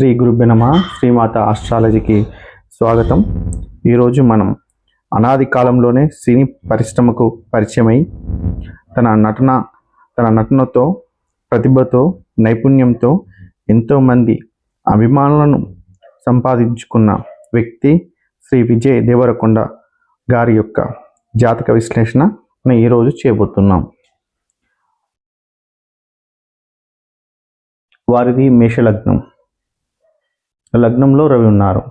శ్రీ గురుబెనమ శ్రీమాత ఆస్ట్రాలజీకి స్వాగతం. ఈరోజు మనం అనాది కాలంలోనే సినీ పరిశ్రమకు పరిచయమై తన నటన తన నటనతో ప్రతిభతో నైపుణ్యంతో ఎంతోమంది అభిమానులను సంపాదించుకున్న వ్యక్తి శ్రీ విజయ్ దేవరకొండ గారి యొక్క జాతక విశ్లేషణ మనం ఈరోజు చేయబోతున్నాం. వారిది మేషలగ్నం. లగ్నంలో రవి ఉన్నారు.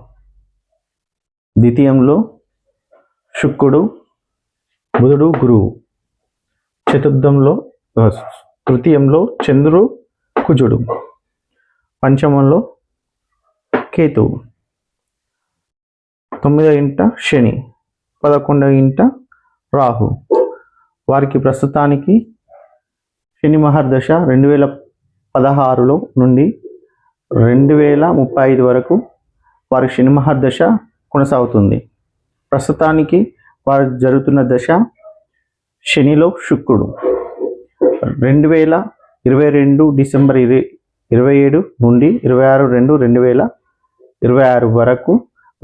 ద్వితీయంలో శుక్రుడు బుధుడు గురువు. చతుర్థంలో తృతీయంలో చంద్రుడు కుజుడు. పంచమంలో కేతువు. తొమ్మిదో ఇంట శని పదకొండవ ఇంట రాహు. వారికి ప్రస్తుతానికి శని మహర్దశ రెండు వేల పదహారులో నుండి రెండు వేల ముప్పై ఐదు వరకు వారి శని దశ కొనసాగుతుంది. ప్రస్తుతానికి వారు జరుగుతున్న దశ శనిలో శుక్రుడు. రెండు వేల ఇరవై రెండు డిసెంబర్ ఇరవై ఇరవై ఏడు నుండి ఇరవై ఆరు రెండు రెండు వేల ఇరవై ఆరు వరకు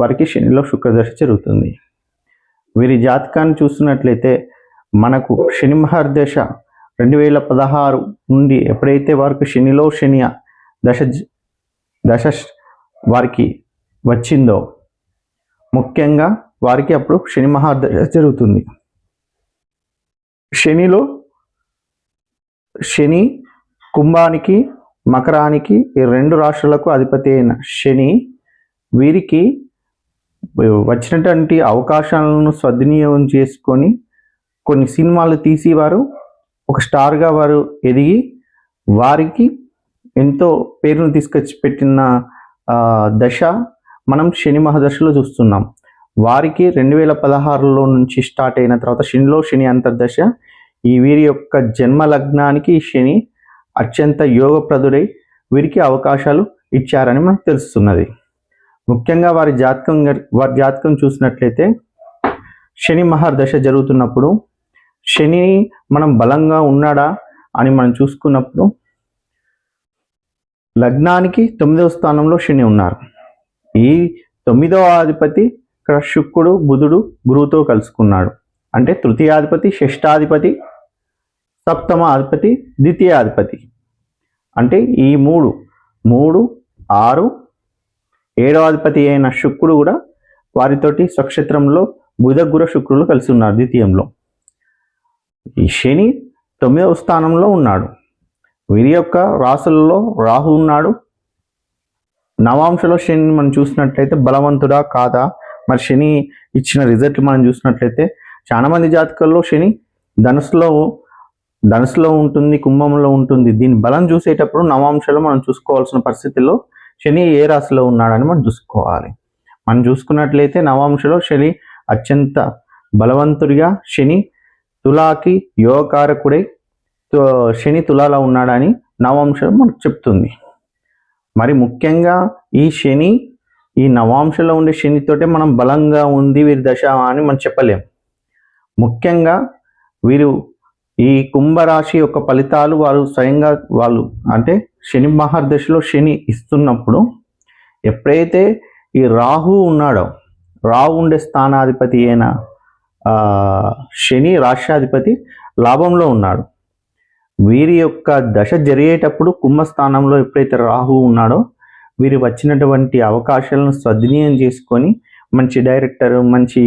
వారికి శనిలో శుక్రదశ జరుగుతుంది. వీరి జాతకాన్ని చూస్తున్నట్లయితే మనకు శని మహర్దశ రెండు వేల పదహారు నుండి ఎప్పుడైతే వారికి శనిలో శని దశ దశ వారికి వచ్చిందో? ముఖ్యంగా వారికి అప్పుడు శని మహాదశ జరుగుతుంది. శనిలో శని కుంభానికి మకరానికి ఈ రెండు రాష్ట్రాలకు అధిపతి అయిన శని వీరికి వచ్చినటువంటి అవకాశాలను సద్వినియోగం చేసుకొని కొన్ని సినిమాలు తీసి వారు ఒక స్టార్గా వారు ఎదిగి వారికి ఎంతో పేరును తీసుకొచ్చి పెట్టిన దశ మనం శని మహదశలో చూస్తున్నాం. వారికి రెండు వేల పదహారులో నుంచి స్టార్ట్ అయిన తర్వాత శనిలో శని అంతర్దశ. ఈ వీరి యొక్క జన్మ లగ్నానికి శని అత్యంత యోగప్రదుడై వీరికి అవకాశాలు ఇచ్చారని మనకు తెలుస్తున్నది. ముఖ్యంగా వారి జాతకం వారి జాతకం చూసినట్లయితే శని మహర్దశ జరుగుతున్నప్పుడు శని మనం బలంగా ఉన్నాడా అని మనం చూసుకున్నప్పుడు లగ్నానికి తొమ్మిదవ స్థానంలో శని ఉన్నారు. ఈ తొమ్మిదవ అధిపతి ఇక్కడ శుక్రుడు బుధుడు గురువుతో కలుసుకున్నాడు. అంటే తృతీయాధిపతి షష్టాధిపతి సప్తమ అధిపతి ద్వితీయాధిపతి అంటే ఈ మూడు మూడు ఆరు ఏడవ అధిపతి అయిన శుక్రుడు కూడా వారితోటి స్వక్షేత్రంలో బుధ గుర శుక్రులు కలిసి ఉన్నారు ద్వితీయంలో. ఈ శని తొమ్మిదవ స్థానంలో ఉన్నాడు. వీరి యొక్క రాసులలో రాహు ఉన్నాడు. నవాంశలో శని మనం చూసినట్లయితే బలవంతుడా కాదా? మరి శని ఇచ్చిన రిజల్ట్ మనం చూసినట్లయితే చాలా మంది జాతకాల్లో శని ధనుసులో ధనుసులో ఉంటుంది కుంభంలో ఉంటుంది. దీని బలం చూసేటప్పుడు నవాంశలో మనం చూసుకోవాల్సిన పరిస్థితిలో శని ఏ రాశిలో ఉన్నాడని మనం చూసుకోవాలి. మనం చూసుకున్నట్లయితే నవాంశలో శని అత్యంత బలవంతుడిగా శని తులాకి యోగకారకుడై శని తులాలో ఉన్నాడని నవాంశం మనకు చెప్తుంది. మరి ముఖ్యంగా ఈ శని ఈ నవాంశలో ఉండే శనితోటే మనం బలంగా ఉంది వీరి దశ అని మనం చెప్పలేం. ముఖ్యంగా వీరు ఈ కుంభరాశి యొక్క ఫలితాలు వారు స్వయంగా వాళ్ళు అంటే శని మహర్దశలో శని ఇస్తున్నప్పుడు ఎప్పుడైతే ఈ రాహు ఉన్నాడో రాహు ఉండే స్థానాధిపతి అయిన శని రాష్ట్రాధిపతి లాభంలో ఉన్నాడు. వీరి యొక్క దశ జరిగేటప్పుడు కుంభస్థానంలో ఎప్పుడైతే రాహు ఉన్నాడో వీరు వచ్చినటువంటి అవకాశాలను సద్వినియోగం చేసుకొని మంచి డైరెక్టర్ మంచి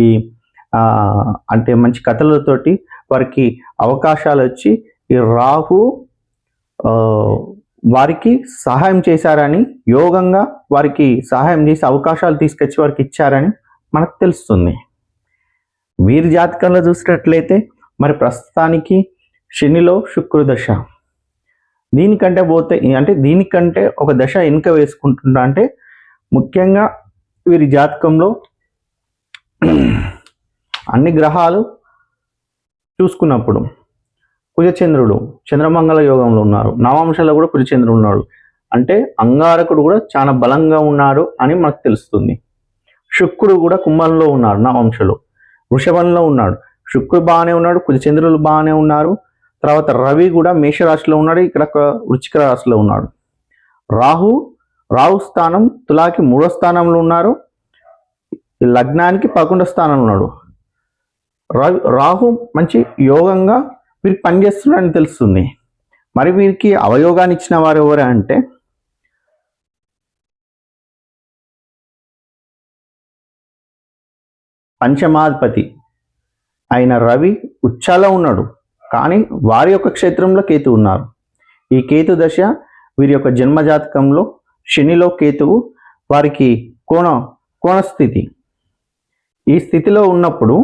అంటే మంచి కథలతోటి వారికి అవకాశాలు వచ్చి ఈ రాహు వారికి సహాయం చేశారని యోగంగా వారికి సహాయం చేసి అవకాశాలు తీసుకొచ్చి వారికి ఇచ్చారని మనకు తెలుస్తుంది. వీరి జాతకంలో చూసినట్లయితే మరి ప్రస్తుతానికి శనిలో శుక్రదశ దీనికంటే పోతే అంటే దీనికంటే ఒక దశ వెనుక వేసుకుంటుంటా అంటే ముఖ్యంగా వీరి జాతకంలో అన్ని గ్రహాలు చూసుకున్నప్పుడు కుజచంద్రుడు చంద్రమంగళ యోగంలో ఉన్నారు. నవాంశాల్లో కూడా కుజచంద్రుడు ఉన్నాడు. అంటే అంగారకుడు కూడా చాలా బలంగా ఉన్నాడు అని మనకు తెలుస్తుంది. శుక్రుడు కూడా కుంభంలో ఉన్నాడు నవాంశలో వృషభంలో ఉన్నాడు. శుక్రుడు బాగానే ఉన్నాడు కుజచంద్రులు బాగానే ఉన్నారు. తర్వాత రవి కూడా మేషరాశిలో ఉన్నాడు ఇక్కడ ఒక వృచ్చిక రాశిలో ఉన్నాడు. రాహు రాహు స్థానం తులాకి మూడో స్థానంలో ఉన్నారు. లగ్నానికి పదకొండో స్థానంలో ఉన్నాడు. రవి రాహు మంచి యోగంగా వీరికి పనిచేస్తున్నాడని తెలుస్తుంది. మరి వీరికి అవయోగాన్ని ఇచ్చిన వారు ఎవరు అంటే పంచమాధిపతి అయిన రవి ఉచ్చాలో ఉన్నాడు. కానీ వారి యొక్క క్షేత్రంలో కేతు ఉన్నారు. ఈ కేతు దశ వీరి యొక్క జన్మజాతకంలో శనిలో కేతువు వారికి కోణ కోణస్థితి. ఈ స్థితిలో ఉన్నప్పుడు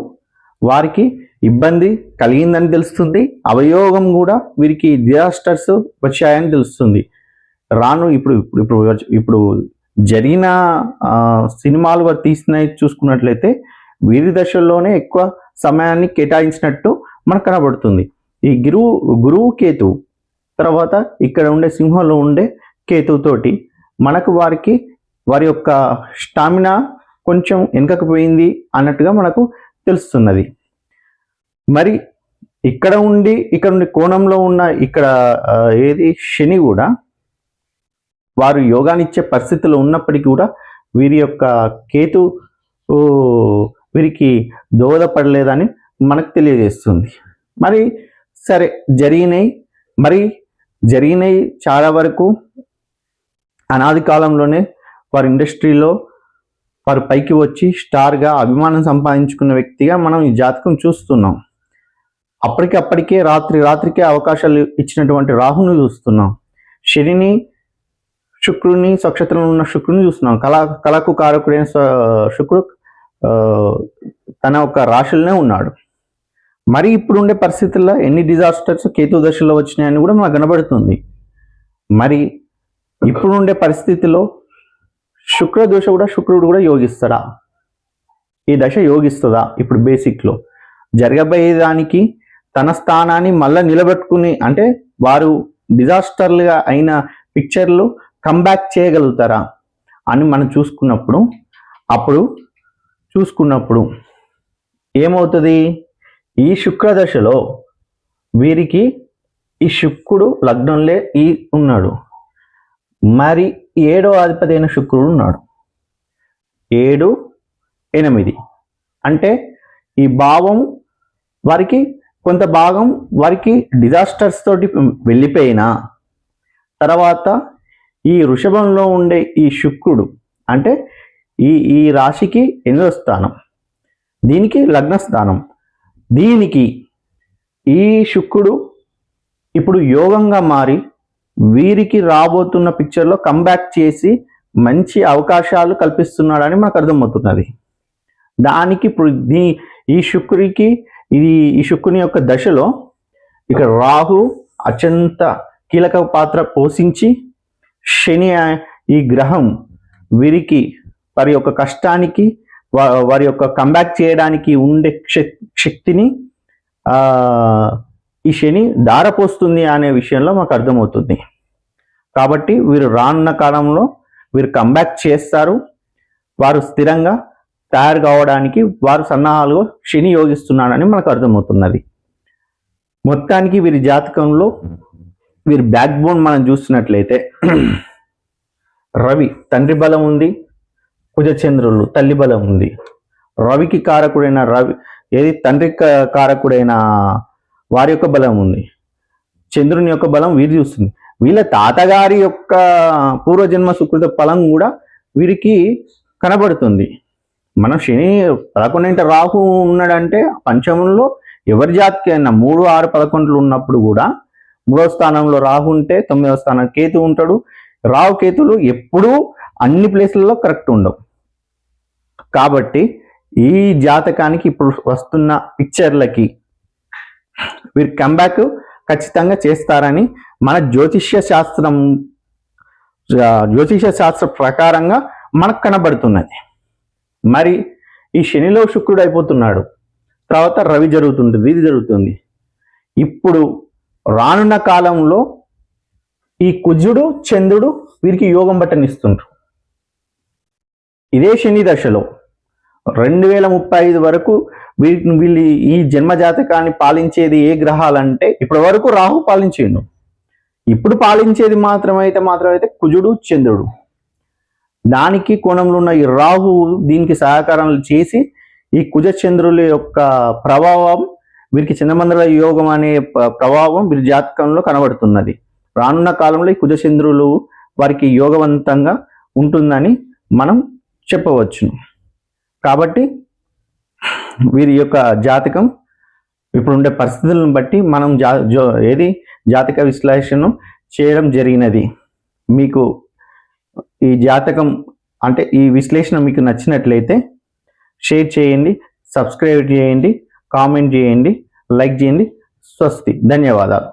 వారికి ఇబ్బంది కలిగిందని తెలుస్తుంది. అవయోగం కూడా వీరికి డిజాస్టర్స్ వచ్చాయని తెలుస్తుంది. రాను ఇప్పుడు ఇప్పుడు ఇప్పుడు ఇప్పుడు జరిగిన సినిమాలు వారు తీసినవి చూసుకున్నట్లయితే వీరి దశల్లోనే ఎక్కువ సమయాన్ని కేటాయించినట్టు మనకు కనబడుతుంది. ఈ గురువు గురువు కేతు తర్వాత ఇక్కడ ఉండే సింహంలో ఉండే కేతుతోటి మనకు వారికి వారి యొక్క స్టామినా కొంచెం వెనకకపోయింది అన్నట్టుగా మనకు తెలుస్తున్నది. మరి ఇక్కడ ఉండి ఇక్కడ ఉండి కోణంలో ఉన్న ఇక్కడ ఏది? శని కూడా వారు యోగానిచ్చే పరిస్థితిలో ఉన్నప్పటికీ కూడా వీరి యొక్క కేతు వీరికి దోహదపడలేదని మనకు తెలియజేస్తుంది. మరి సరే జరిగినాయి. మరి జరిగినాయి చాలా వరకు అనాది కాలంలోనే వారి ఇండస్ట్రీలో వారు పైకి వచ్చి స్టార్గా అభిమానం సంపాదించుకున్న వ్యక్తిగా మనం ఈ జాతకం చూస్తున్నాం. అప్పటికి అప్పటికే రాత్రి రాత్రికే అవకాశాలు ఇచ్చినటువంటి రాహుని చూస్తున్నాం. శనిని శుక్రుని నక్షత్రంలో ఉన్న శుక్రుని చూస్తున్నాం. కళ కళకు కారకుడైన శుక్రుడు తన ఒక రాశులనే ఉన్నాడు. మరి ఇప్పుడు ఉండే పరిస్థితుల్లో ఎన్ని డిజాస్టర్స్ కేతు దశలో వచ్చినాయని కూడా మాకు కనబడుతుంది. మరి ఇప్పుడు ఉండే పరిస్థితిలో శుక్ర దోష కూడా శుక్రుడు కూడా యోగిస్తాడా? ఈ దశ యోగిస్తుందా ఇప్పుడు బేసిక్లో? జరగబోయేదానికి తన స్థానాన్ని మళ్ళీ నిలబెట్టుకుని అంటే వారు డిజాస్టర్లుగా అయిన పిక్చర్లు కంబ్యాక్ చేయగలుగుతారా అని మనం చూసుకున్నప్పుడు అప్పుడు చూసుకున్నప్పుడు ఏమవుతుంది? ఈ శుక్ర దశలో వీరికి ఈ శుక్రుడు లగ్నంలో ఈ ఉన్నాడు. మరి ఏడో అధిపతి అయిన శుక్రుడు ఉన్నాడు. ఏడు ఎనిమిది. అంటే ఈ భావం వారికి కొంత భాగం వారికి డిజాస్టర్స్ తోటి వెళ్ళిపోయినా తర్వాత ఈ వృషభంలో ఉండే ఈ శుక్రుడు అంటే ఈ ఈ రాశికి ఎనిమిదో స్థానం దీనికి లగ్న స్థానం. దీనికి ఈ శుక్రుడు ఇప్పుడు యోగంగా మారి వీరికి రాబోతున్న పిక్చర్లో కంబ్యాక్ చేసి మంచి అవకాశాలు కల్పిస్తున్నాడని మనకు అర్థమవుతున్నది. దానికి ఇప్పుడు దీ- ఈ శుక్రుడికి ఇది ఈ శుక్రుని యొక్క దశలో ఇక్కడ రాహు అత్యంత కీలక పాత్ర పోషించి శని ఈ గ్రహం వీరికి వారి యొక్క కష్టానికి వారి యొక్క కంబ్యాక్ చేయడానికి ఉండే శక్తిని ఈ శని దారపోస్తుంది అనే విషయంలో మాకు అర్థమవుతుంది. కాబట్టి వీరు రానున్న కాలంలో వీరు కంబ్యాక్ చేస్తారు. వారు స్థిరంగా తయారు కావడానికి వారు సన్నాహాలు శని యోగిస్తున్నాడని మనకు అర్థమవుతున్నది. మొత్తానికి వీరి జాతకంలో వీరి బ్యాక్ బోన్ మనం చూస్తున్నట్లయితే రవి తండ్రి బలం ఉంది. కుజచంద్రులు తల్లి బలం ఉంది. రవికి కారకుడైన రవి ఏది తండ్రి కారకుడైన వారి యొక్క బలం ఉంది. చంద్రుని యొక్క బలం వీరు చూస్తుంది. వీళ్ళ తాతగారి యొక్క పూర్వజన్మ సుకృత ఫలం కూడా వీరికి కనబడుతుంది. మనం శని పదకొండింట రాహు ఉన్నాడంటే పంచమంలో ఎవరి జాతికి అయినా మూడు ఆరు పదకొండులు ఉన్నప్పుడు కూడా మూడో స్థానంలో రాహు ఉంటే తొమ్మిదవ స్థానం కేతు ఉంటాడు. రాహు కేతులు ఎప్పుడూ అన్ని ప్లేసులలో కరెక్ట్ ఉండవు. కాబట్టి ఈ జాతకానికి ఇప్పుడు వస్తున్న పిక్చర్లకి వీరు కంబ్యాక్ ఖచ్చితంగా చేస్తారని మన జ్యోతిష్య శాస్త్రం జ్యోతిష జ్యోతిష్య శాస్త్ర ప్రకారంగా మనకు కనబడుతున్నది. మరి ఈ శనిలో శుక్రుడు అయిపోతున్నాడు. తర్వాత రవి జరుగుతుంటుంది ఇది జరుగుతుంది. ఇప్పుడు రానున్న కాలంలో ఈ కుజుడు చంద్రుడు వీరికి యోగం బట్టనిస్తుంటారు ఇదే శని దశలో. రెండు వేల ముప్పై ఐదు వరకు వీటిని వీళ్ళు ఈ జన్మజాతకాన్ని పాలించేది ఏ గ్రహాలంటే ఇప్పటి వరకు రాహు పాలించిండు ఇప్పుడు పాలించేది మాత్రమైతే మాత్రమైతే కుజుడు చంద్రుడు. దానికి కోణంలో ఉన్న ఈ రాహు దీనికి సహకారం చేసి ఈ కుజచంద్రుల యొక్క ప్రభావం వీరికి చంద్రమండల యోగం అనే ప్రభావం వీరి జాతకంలో కనబడుతున్నది. రానున్న కాలంలో ఈ కుజచంద్రులు వారికి యోగవంతంగా ఉంటుందని మనం చెప్పవచ్చు కాబట్టి వీరి యొక్క జాతకం ఇప్పుడు ఉండే పరిస్థితులను బట్టి మనం జా జో ఏది జాతక విశ్లేషణ చేయడం జరిగినది. మీకు ఈ జాతకం అంటే ఈ విశ్లేషణ మీకు నచ్చినట్లయితే షేర్ చేయండి సబ్స్క్రైబ్ చేయండి కామెంట్ చేయండి లైక్ చేయండి. స్వస్తి. ధన్యవాదాలు.